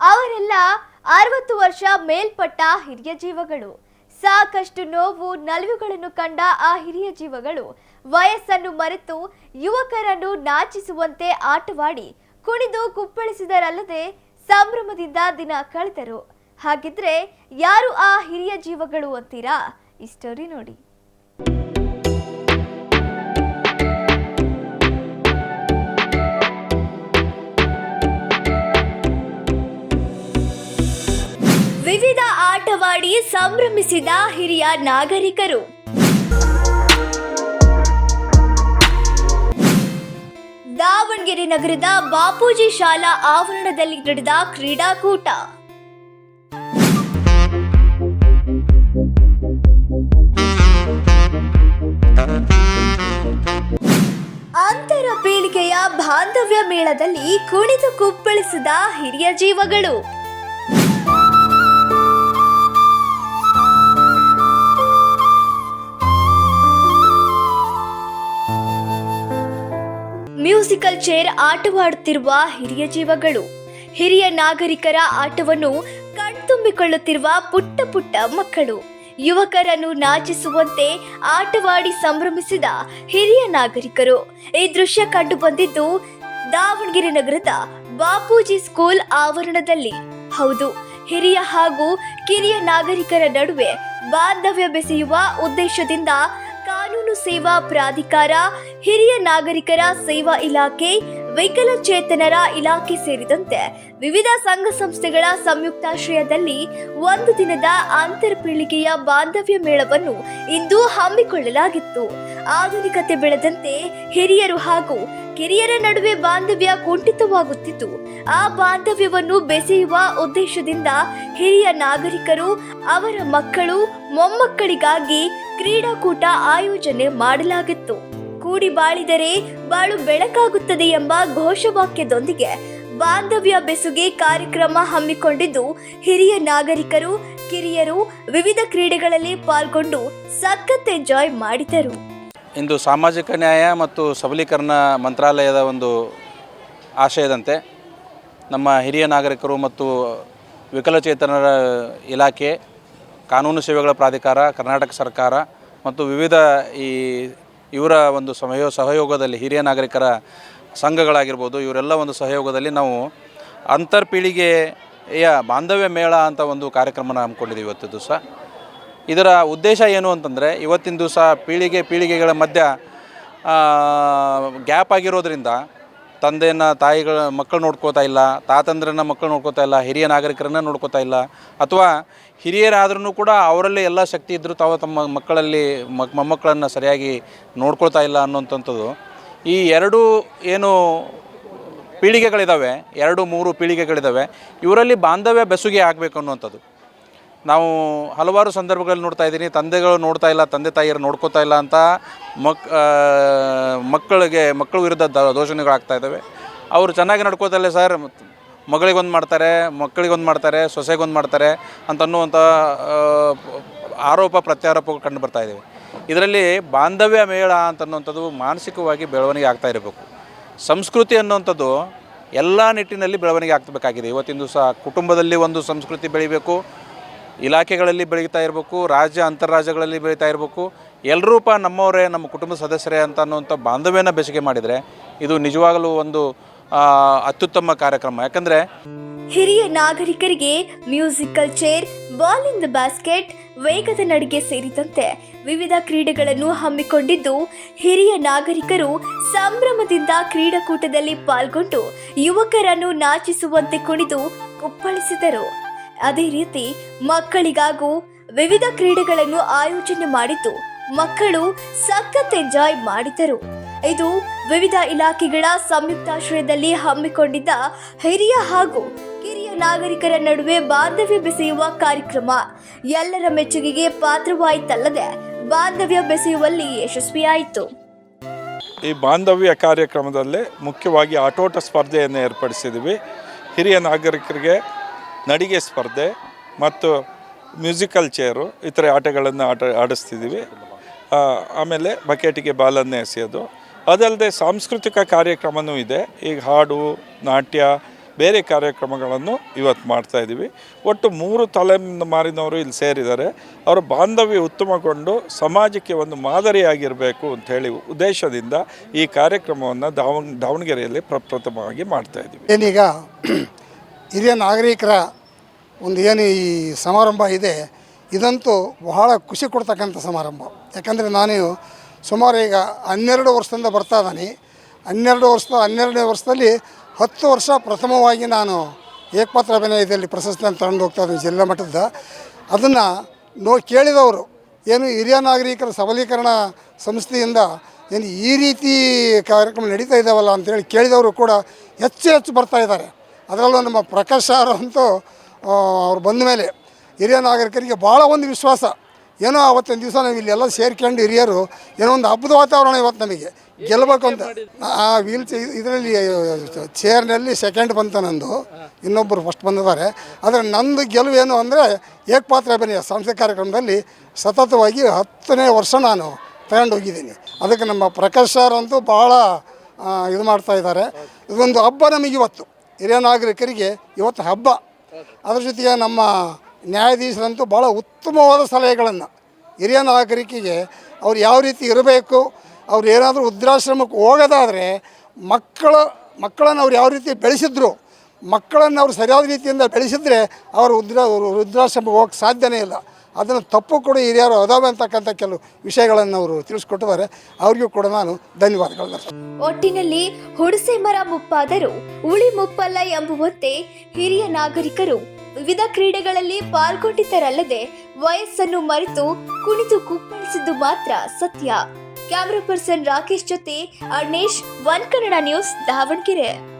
ಅವರೆಲ್ಲ ಅರವತ್ತು ವರ್ಷ ಮೇಲ್ಪಟ್ಟ ಹಿರಿಯ ಜೀವಗಳು. ಸಾಕಷ್ಟು ನೋವು, ನಲಿವುಗಳನ್ನು ಕಂಡ ಆ ಹಿರಿಯ ಜೀವಗಳು ವಯಸ್ಸನ್ನು ಮರೆತು ಯುವಕರನ್ನು ನಾಚಿಸುವಂತೆ ಆಟವಾಡಿ ಕುಣಿದು ಕುಪ್ಪಳಿಸಿದರಲ್ಲದೆ ಸಂಭ್ರಮದಿಂದ ದಿನ ಕಳೆದರು. ಹಾಗಿದ್ರೆ ಯಾರು ಆ ಹಿರಿಯ ಜೀವಗಳು ಅಂತೀರಾ? ಈ ಸ್ಟೋರಿ ನೋಡಿ. ವಿವಿಧ ಆಟವಾಡಿ ಸಂಭ್ರಮಿಸಿದ ಹಿರಿಯ ನಾಗರಿಕರು. ದಾವಣಗೆರೆ ನಗರದ ಬಾಪೂಜಿ ಶಾಲಾ ಆವರಣದಲ್ಲಿ ನಡೆದ ಕ್ರೀಡಾಕೂಟ. ಅಂತರ ಪೀಳಿಗೆಯ ಬಾಂಧವ್ಯ ಮೇಳದಲ್ಲಿ ಕುಣಿದು ಕುಪ್ಪಳಿಸಿದ ಹಿರಿಯ ಜೀವಗಳು. ಮ್ಯೂಸಿಕಲ್ ಚೇರ್ ಆಟವಾಡುತ್ತಿರುವ ಹಿರಿಯ ಜೀವಗಳು. ಹಿರಿಯ ನಾಗರಿಕರ ಆಟವನ್ನು ಕಣ್ತುಂಬಿಕೊಳ್ಳುತ್ತಿರುವ ಪುಟ್ಟ ಪುಟ್ಟ ಮಕ್ಕಳು. ಯುವಕರನ್ನು ನಾಚಿಸುವಂತೆ ಆಟವಾಡಿ ಸಂಭ್ರಮಿಸಿದ ಹಿರಿಯ ನಾಗರಿಕರು. ಈ ದೃಶ್ಯ ಕಂಡು ಬಂದಿದ್ದು ದಾವಣಗೆರೆ ನಗರದ ಬಾಪೂಜಿ ಸ್ಕೂಲ್ ಆವರಣದಲ್ಲಿ. ಹೌದು, ಹಿರಿಯ ಹಾಗೂ ಕಿರಿಯ ನಾಗರಿಕರ ನಡುವೆ ಬಾಂಧವ್ಯ ಬೆಸೆಯುವ ಉದ್ದೇಶದಿಂದ ಕಾನೂನು ಸೇವಾ ಪ್ರಾಧಿಕಾರ, ಹಿರಿಯ ನಾಗರಿಕರ ಸೇವಾ ಇಲಾಖೆ ವಿಕಲಚೇತನರ ಇಲಾಖೆ ಸೇರಿದಂತೆ ವಿವಿಧ ಸಂಘ ಸಂಸ್ಥೆಗಳ ಸಂಯುಕ್ತಾಶ್ರಯದಲ್ಲಿ ಒಂದು ದಿನದ ಅಂತರ್ಪೀಳಿಗೆಯ ಬಾಂಧವ್ಯ ಮೇಳವನ್ನು ಇಂದು ಹಮ್ಮಿಕೊಳ್ಳಲಾಗಿತ್ತು. ಆಧುನಿಕತೆ ಬೆಳೆದಂತೆ ಹಿರಿಯರು ಹಾಗೂ ಕಿರಿಯರ ನಡುವೆ ಬಾಂಧವ್ಯ ಕುಂಠಿತವಾಗುತ್ತಿತ್ತು. ಆ ಬಾಂಧವ್ಯವನ್ನು ಬೆಸೆಯುವ ಉದ್ದೇಶದಿಂದ ಹಿರಿಯ ನಾಗರಿಕರು, ಅವರ ಮಕ್ಕಳು, ಮೊಮ್ಮಕ್ಕಳಿಗಾಗಿ ಕ್ರೀಡಾಕೂಟ ಆಯೋಜನೆ ಮಾಡಲಾಗಿತ್ತು. ಕೂಡಿ ಬಾಳಿದರೆ ಬಾಳು ಬೆಳಕಾಗುತ್ತದೆ ಎಂಬ ಘೋಷವಾಕ್ಯದೊಂದಿಗೆ ಬಾಂಧವ್ಯ ಬೆಸುಗೆ ಕಾರ್ಯಕ್ರಮ ಹಮ್ಮಿಕೊಂಡಿದ್ದು ಹಿರಿಯ ನಾಗರಿಕರು, ಕಿರಿಯರು ವಿವಿಧ ಕ್ರೀಡೆಗಳಲ್ಲಿ ಪಾಲ್ಗೊಂಡು ಸಖತ್ ಎಂಜಾಯ್ ಮಾಡಿದರು. ಇಂದು ಸಾಮಾಜಿಕ ನ್ಯಾಯ ಮತ್ತು ಸಬಲೀಕರಣ ಮಂತ್ರಾಲಯದ ಒಂದು ಆಶಯದಂತೆ ನಮ್ಮ ಹಿರಿಯ ನಾಗರಿಕರು ಮತ್ತು ವಿಕಲಚೇತನರ ಇಲಾಖೆ, ಕಾನೂನು ಸೇವೆಗಳ ಪ್ರಾಧಿಕಾರ, ಕರ್ನಾಟಕ ಸರ್ಕಾರ ಮತ್ತು ವಿವಿಧ ಈ ಇವರ ಒಂದು ಸಹಯೋ ಸಹಯೋಗದಲ್ಲಿ ಹಿರಿಯ ನಾಗರಿಕರ ಸಂಘಗಳಾಗಿರ್ಬೋದು, ಇವರೆಲ್ಲ ಒಂದು ಸಹಯೋಗದಲ್ಲಿ ನಾವು ಅಂತರ್ಪೀಳಿಗೆಯ ಬಾಂಧವ್ಯ ಮೇಳ ಅಂತ ಒಂದು ಕಾರ್ಯಕ್ರಮನ ಹಮ್ಮಿಕೊಂಡಿದ್ದೀವಿ ಇವತ್ತು ದಿವಸ ಇದರ ಉದ್ದೇಶ ಏನು ಅಂತಂದರೆ, ಇವತ್ತಿನ ದಿವಸ ಪೀಳಿಗೆ ಪೀಳಿಗೆಗಳ ಮಧ್ಯ ಗ್ಯಾಪ್ ಆಗಿರೋದ್ರಿಂದ ತಂದೆಯನ್ನು, ತಾಯಿಗಳ ಮಕ್ಕಳು ನೋಡ್ಕೋತಾ ಇಲ್ಲ, ತಾತಂದ್ರನ್ನ ಮಕ್ಕಳು ನೋಡ್ಕೋತಾ ಇಲ್ಲ, ಹಿರಿಯ ನಾಗರಿಕರನ್ನ ನೋಡ್ಕೋತಾ ಇಲ್ಲ, ಅಥವಾ ಹಿರಿಯರಾದ್ರೂ ಕೂಡ ಅವರಲ್ಲೇ ಎಲ್ಲ ಶಕ್ತಿ ಇದ್ದರೂ ತಾವು ತಮ್ಮ ಮಕ್ಕಳಲ್ಲಿ ಮಕ್ ಮೊಮ್ಮಕ್ಕಳನ್ನು ಸರಿಯಾಗಿ ನೋಡ್ಕೊಳ್ತಾ ಇಲ್ಲ ಅನ್ನೋಂಥದ್ದು. ಈ ಎರಡು ಏನು ಪೀಳಿಗೆಗಳಿದ್ದಾವೆ ಎರಡು ಮೂರು ಪೀಳಿಗೆಗಳಿದ್ದಾವೆ ಇವರಲ್ಲಿ ಬಾಂಧವ್ಯ ಬೆಸುಗೆ ಆಗಬೇಕು ಅನ್ನುವಂಥದ್ದು. ನಾವು ಹಲವಾರು ಸಂದರ್ಭಗಳಲ್ಲಿ ನೋಡ್ತಾ ಇದ್ದೀನಿ. ತಂದೆಗಳು ನೋಡ್ತಾ ಇಲ್ಲ, ತಂದೆ ತಾಯಿಯರು ನೋಡ್ಕೋತಾ ಇಲ್ಲ ಅಂತ ಮಕ್ ಮಕ್ಕಳಿಗೆ, ಮಕ್ಕಳ ವಿರುದ್ಧ ದ- ದೋಷಣೆಗಳಾಗ್ತಾ ಇದ್ದಾವೆ. ಅವರು ಚೆನ್ನಾಗಿ ನಡ್ಕೋತಲ್ಲೇ ಸರ್. ಮಗಳಿಗೊಂದು ಮಾಡ್ತಾರೆ, ಮಕ್ಕಳಿಗೊಂದು ಮಾಡ್ತಾರೆ, ಸೊಸೆಗೊಂದು ಮಾಡ್ತಾರೆ ಅಂತ ಅನ್ನುವಂಥ ಆರೋಪ, ಪ್ರತ್ಯಾರೋಪಗಳು ಕಂಡು ಬರ್ತಾ ಇದ್ದಾವೆ. ಇದರಲ್ಲಿ ಬಾಂಧವ್ಯ ಮೇಳ ಅಂತನ್ನುವಂಥದ್ದು ಮಾನಸಿಕವಾಗಿ ಬೆಳವಣಿಗೆ ಆಗ್ತಾ ಇರಬೇಕು. ಸಂಸ್ಕೃತಿ ಅನ್ನುವಂಥದ್ದು ಎಲ್ಲ ನಿಟ್ಟಿನಲ್ಲಿ ಬೆಳವಣಿಗೆ ಆಗ್ತಬೇಕಾಗಿದೆ ಇವತ್ತಿನ ದಿವಸ ಕುಟುಂಬದಲ್ಲಿ ಒಂದು ಸಂಸ್ಕೃತಿ ಬೆಳಿಬೇಕು. ಇಲಾಖೆಗಳಲ್ಲಿ ಬೆಳೀತಾ ಇರಬೇಕು, ರಾಜ್ಯ ಅಂತಾರಾಜ್ಯಗಳಲ್ಲಿ ಬೆಳೀತಾ ಇರಬೇಕು ಎಲ್ಲರೂ ಪಾ ನಮ್ಮವರೇ, ನಮ್ಮ ಕುಟುಂಬ ಸದಸ್ಯರೇ ಅಂತ ಅನ್ನುವಂಥ ಬಾಂಧವ್ಯನ ಬೆಸಿಗೆ ಮಾಡಿದರೆ ಇದು ನಿಜವಾಗಲೂ ಒಂದು ಅತ್ಯುತ್ತಮ ಕಾರ್ಯಕ್ರಮ. ಯಾಕಂದರೆ ಹಿರಿಯ ನಾಗರಿಕರಿಗೆ musical chair, ball in the basket, ವೇಗದ ನಡಿಗೆ ಸೇರಿದಂತೆ ವಿವಿಧ ಕ್ರೀಡೆಗಳನ್ನು ಹಮ್ಮಿಕೊಂಡಿದ್ದು, ಹಿರಿಯ ನಾಗರಿಕರು ಸಂಭ್ರಮದಿಂದ ಕ್ರೀಡಾಕೂಟದಲ್ಲಿ ಪಾಲ್ಗೊಂಡು ಯುವಕರನ್ನು ನಾಚಿಸುವಂತೆ ಕುಣಿದು ಕುಪ್ಪಳಿಸಿದರು. ಅದೇ ರೀತಿ ಮಕ್ಕಳಿಗಾಗೂ ವಿವಿಧ ಕ್ರೀಡೆಗಳನ್ನು ಆಯೋಜನೆ ಮಾಡಿದ್ದು ಮಕ್ಕಳು ಸಖತ್ ಎಂಜಾಯ್ ಮಾಡಿದರು. ಇದು ವಿವಿಧ ಇಲಾಖೆಗಳ ಸಂಯುಕ್ತಾಶ್ರಯದಲ್ಲಿ ಹಮ್ಮಿಕೊಂಡಿದ್ದ ಹಿರಿಯ ಹಾಗೂ ಕಿರಿಯ ನಾಗರಿಕರ ನಡುವೆ ಬಾಂಧವ್ಯ ಬೆಸೆಯುವ ಕಾರ್ಯಕ್ರಮ. ಎಲ್ಲರ ಮೆಚ್ಚುಗೆಗೆ ಪಾತ್ರವಾಯಿತಲ್ಲದೆ ಬಾಂಧವ್ಯ ಬೆಸೆಯುವಲ್ಲಿ ಯಶಸ್ವಿಯಾಯಿತು. ಈ ಬಾಂಧವ್ಯ ಕಾರ್ಯಕ್ರಮದಲ್ಲಿ ಮುಖ್ಯವಾಗಿ ಆಟೋಟ ಸ್ಪರ್ಧೆಯನ್ನು ಏರ್ಪಡಿಸಿದ್ವಿ ಹಿರಿಯ ನಾಗರಿಕರಿಗೆ ನಡಿಗೆ ಸ್ಪರ್ಧೆ ಮತ್ತು ಮ್ಯೂಸಿಕಲ್ ಚೇರು ಇತರ ಆಟಗಳನ್ನು ಆಟ, ಆಡಿಸ್ತಿದ್ದೀವಿ. ಆಮೇಲೆ ಬಕೆಟಿಗೆ ಬಾಲನ್ನೇ ಎಸೆಯೋದು. ಅದಲ್ಲದೆ ಸಾಂಸ್ಕೃತಿಕ ಕಾರ್ಯಕ್ರಮವೂ ಇದೆ. ಈಗ ಹಾಡು, ನಾಟ್ಯ, ಬೇರೆ ಕಾರ್ಯಕ್ರಮಗಳನ್ನು ಇವತ್ತು ಮಾಡ್ತಾ ಇದ್ದೀವಿ. ಒಟ್ಟು ಮೂರು ತಲೆಮಾರಿನವರು ಇಲ್ಲಿ ಸೇರಿದ್ದಾರೆ. ಅವರ ಬಾಂಧವ್ಯ ಉತ್ತಮಗೊಂಡು ಸಮಾಜಕ್ಕೆ ಒಂದು ಮಾದರಿಯಾಗಿರಬೇಕು ಅಂಥೇಳಿ ಉದ್ದೇಶದಿಂದ ಈ ಕಾರ್ಯಕ್ರಮವನ್ನು ದಾವಣ ದಾವಣಗೆರೆಯಲ್ಲಿ ಪ್ರಪ್ರಥಮವಾಗಿ ಮಾಡ್ತಾ ಇದ್ದೀವಿ. ಏನೀಗ ಹಿರಿಯ ನಾಗರಿಕರ ಒಂದು ಏನು ಈ ಸಮಾರಂಭ ಇದೆ, ಇದಂತೂ ಬಹಳ ಖುಷಿ ಕೊಡ್ತಕ್ಕಂಥ ಸಮಾರಂಭ. ಯಾಕಂದರೆ ನಾನು ಸುಮಾರು ಈಗ ಹನ್ನೆರಡು ವರ್ಷದಿಂದ ಬರ್ತಾ ಇದ್ದೀನಿ. ಹನ್ನೆರಡು ವರ್ಷದ ಹನ್ನೆರಡನೇ ವರ್ಷದಲ್ಲಿ ಹತ್ತು ವರ್ಷ ಪ್ರಥಮವಾಗಿ ನಾನು ಏಕಪಾತ್ರ ಅಭಿನಯದಲ್ಲಿ ಪ್ರಶಸ್ತಿಯನ್ನು ತಗೊಂಡು ಹೋಗ್ತಾ ಇದ್ದೀನಿ ಜಿಲ್ಲಾ ಮಟ್ಟದ. ಅದನ್ನು ನೋ ಕೇಳಿದವರು, ಏನು ಹಿರಿಯ ನಾಗರಿಕರ ಸಬಲೀಕರಣ ಸಂಸ್ಥೆಯಿಂದ ಏನು ಈ ರೀತಿ ಕಾರ್ಯಕ್ರಮ ನಡೀತಾ ಇದ್ದಾವಲ್ಲ ಅಂತೇಳಿ ಕೇಳಿದವರು ಕೂಡ ಹೆಚ್ಚು ಹೆಚ್ಚು ಬರ್ತಾ ಇದ್ದಾರೆ. ಅದರಲ್ಲೂ ನಮ್ಮ ಪ್ರಕಾಶ್ ಅವ್ರು ಬಂದ ಮೇಲೆ ಹಿರಿಯ ನಾಗರಿಕರಿಗೆ ಭಾಳ ಒಂದು ವಿಶ್ವಾಸ. ಏನೋ ಅವತ್ತಿನ ದಿವಸ ನಾವು ಇಲ್ಲೆಲ್ಲ ಸೇರ್ಕೊಂಡು ಹಿರಿಯರು ಏನೋ ಒಂದು ಹಬ್ಬದ ವಾತಾವರಣ ಇವತ್ತು ನಮಗೆ. ಗೆಲ್ಲಬೇಕು ಅಂತ ಆ, ವೀಲ್ ಚೇರ್ ಇದರಲ್ಲಿ ಚೇರ್ನಲ್ಲಿ ಸೆಕೆಂಡ್ ಬಂತ ನಂದು. ಇನ್ನೊಬ್ಬರು ಫಸ್ಟ್ ಬಂದಿದ್ದಾರೆ. ಆದರೆ ನಂದು ಗೆಲುವು ಏನು ಅಂದರೆ ಏಕಪಾತ್ರ ಅಭಿನಯ ಸಾಂಸ್ಕೃತಿಕ ಕಾರ್ಯಕ್ರಮದಲ್ಲಿ ಸತತವಾಗಿ ಹತ್ತನೇ ವರ್ಷ ನಾನು ತಗೊಂಡು ಹೋಗಿದ್ದೀನಿ. ಅದಕ್ಕೆ ನಮ್ಮ ಪ್ರಕಾಶ್ ಸರ್ ಅಂತೂ ಭಾಳ ಇದು ಮಾಡ್ತಾ ಇದ್ದಾರೆ. ಇದೊಂದು ಹಬ್ಬ ನಮಗೆ ಇವತ್ತು. ಹಿರಿಯ ನಾಗರಿಕರಿಗೆ ಇವತ್ತು ಹಬ್ಬ. ಅದ್ರ ಜೊತೆಗೆ ನಮ್ಮ ನ್ಯಾಯಾಧೀಶರಂತೂ ಭಾಳ ಉತ್ತಮವಾದ ಸಲಹೆಗಳನ್ನು ಹಿರಿಯ ನಾಗರಿಕಿಗೆ ಅವ್ರು ಯಾವ ರೀತಿ ಇರಬೇಕು, ಅವ್ರು ಏನಾದರೂ ವೃದ್ಧಾಶ್ರಮಕ್ಕೆ ಹೋಗೋದಾದರೆ ಮಕ್ಕಳ, ಮಕ್ಕಳನ್ನು ಅವ್ರು ಯಾವ ರೀತಿ ಬೆಳೆಸಿದ್ರು, ಮಕ್ಕಳನ್ನು ಅವರು ಸರಿಯಾದ ರೀತಿಯಿಂದ ಬೆಳೆಸಿದ್ರೆ ಅವರು ವೃದ್ಧ, ವೃದ್ಧಾಶ್ರಮಕ್ಕೆ ಹೋಗಕ್ಕೆ ಸಾಧ್ಯವೇ ಇಲ್ಲ. ಅದನ್ನು ತಪ್ಪು ಕೂಡ ಹಿರಿಯರು ಅದಾವೆ ಅಂತಕ್ಕಂಥ ಕೆಲವು ವಿಷಯಗಳನ್ನು ಅವರು ತಿಳಿಸ್ಕೊಟ್ಟಿದ್ದಾರೆ. ಅವ್ರಿಗೂ ಕೂಡ ನಾನು ಧನ್ಯವಾದಗಳು. ಒಟ್ಟಿನಲ್ಲಿ ಹುಣಸೆ ಮರ ಮುಪ್ಪಾದರೂ ಉಳಿ ಮುಪ್ಪಲ್ಲ ಎಂಬುವಂತೆ ಹಿರಿಯ ನಾಗರಿಕರು ವಿವಿಧ ಕ್ರೀಡೆಗಳಲ್ಲಿ ಪಾಲ್ಗೊಂಡಿದ್ದರಲ್ಲದೆ ವಯಸ್ಸನ್ನು ಮರೆತು ಕುಣಿದು ಕುಪ್ಪಳಿಸಿದ್ದು ಮಾತ್ರ ಸತ್ಯ. ಕ್ಯಾಮರಾ ಪರ್ಸನ್ ರಾಕೇಶ್ ಜೊತೆ ಅರ್ಣೇಶ್ ಒನ್ ಕನ್ನಡ ನ್ಯೂಸ್, ದಾವಣಗೆರೆ.